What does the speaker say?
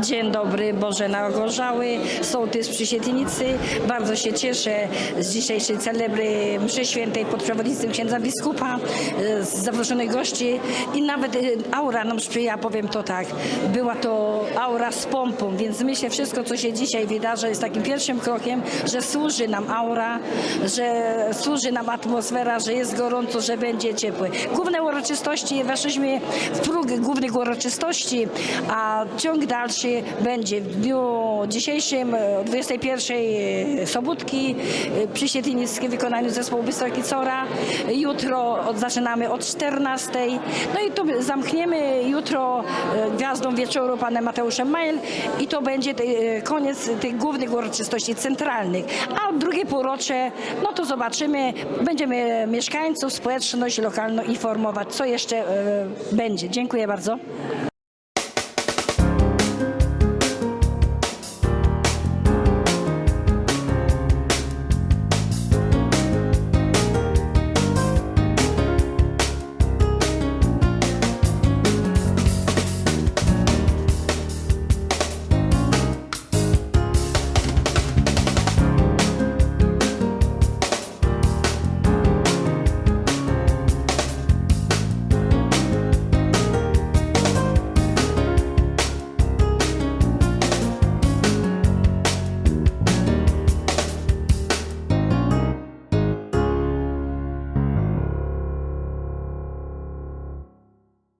Dzień dobry, Bożena Ogorzały, sołtys przy Sietinicy. Bardzo się cieszę z dzisiejszej celebry mszy świętej pod przewodnictwem księdza biskupa, e, z zaproszonych gości i nawet e, aura nam sprzyja, powiem to tak. Była to aura z pompą, więc myślę wszystko, co się dzisiaj wydarzy jest takim pierwszym krokiem, że służy nam aura, że służy nam atmosfera, że jest gorąco, że będzie ciepłe. Główne uroczystości, weszliśmy w próg głównych uroczystości, a ciąg dalszy będzie w dniu dzisiejszym e, o 21 Sobótki e, przy Sietlinickim wykonaniu zespołu Wysoki Cora. Jutro zaczynamy od 14. No i tu zamkniemy jutro e, gwiazdą wieczoru panem Mateuszem Majl i to będzie koniec tych głównych uroczystości centralnych. A drugie półrocze, no to zobaczymy, będziemy mieszkańców, społeczność lokalną informować, co jeszcze e, będzie. Dziękuję bardzo.